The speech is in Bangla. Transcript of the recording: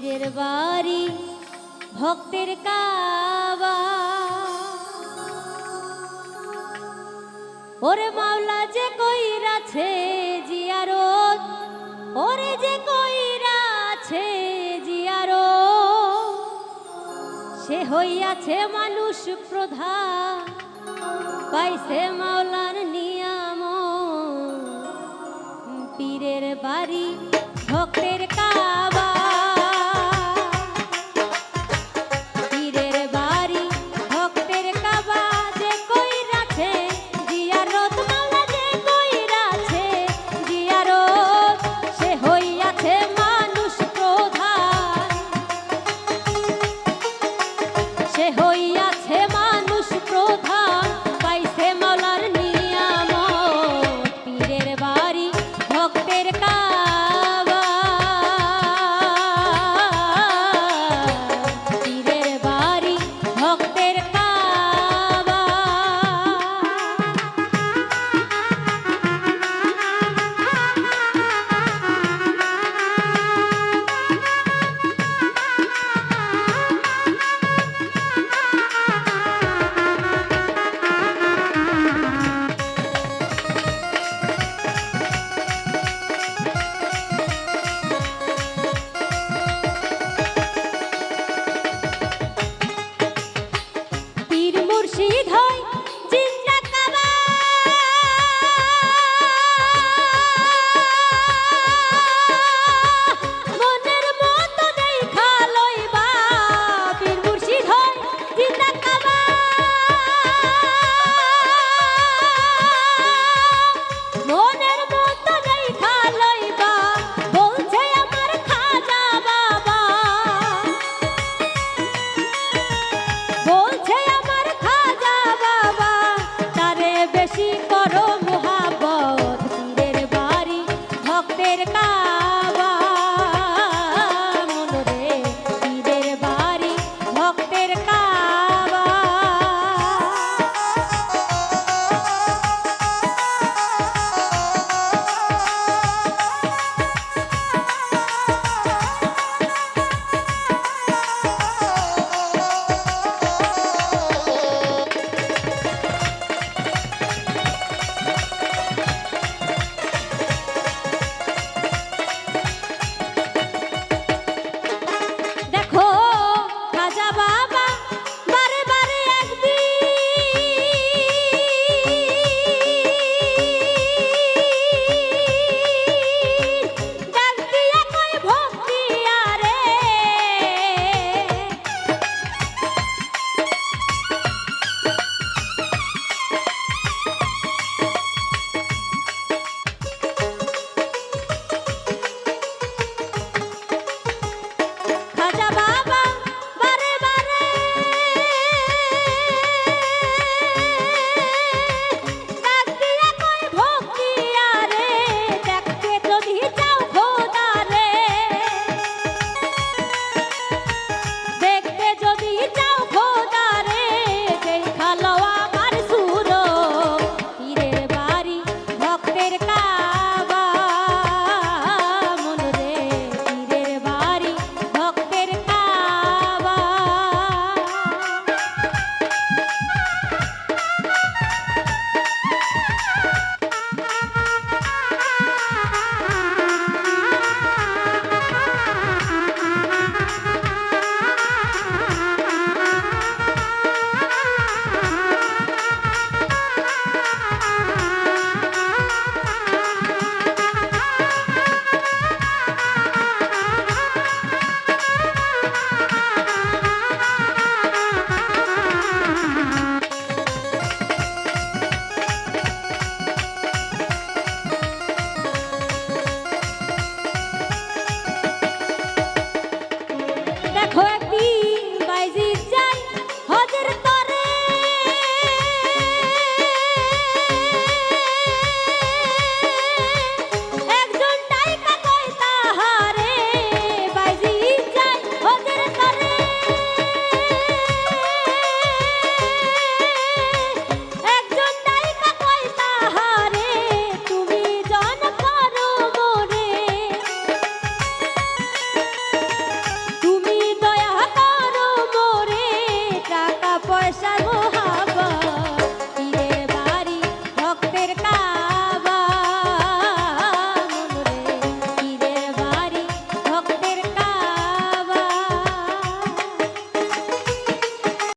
পীরের বাড়ি, ভক্তের কাবা। ওরে মাওলা যে কইরাছে জিয়ারত, ওরে যে কইরাছে জিয়ারো সে হইয়াছে মানুষ প্রধান পাইছে মাওলার নিয়াম। পীরের বাড়ি, ভক্তের কাজ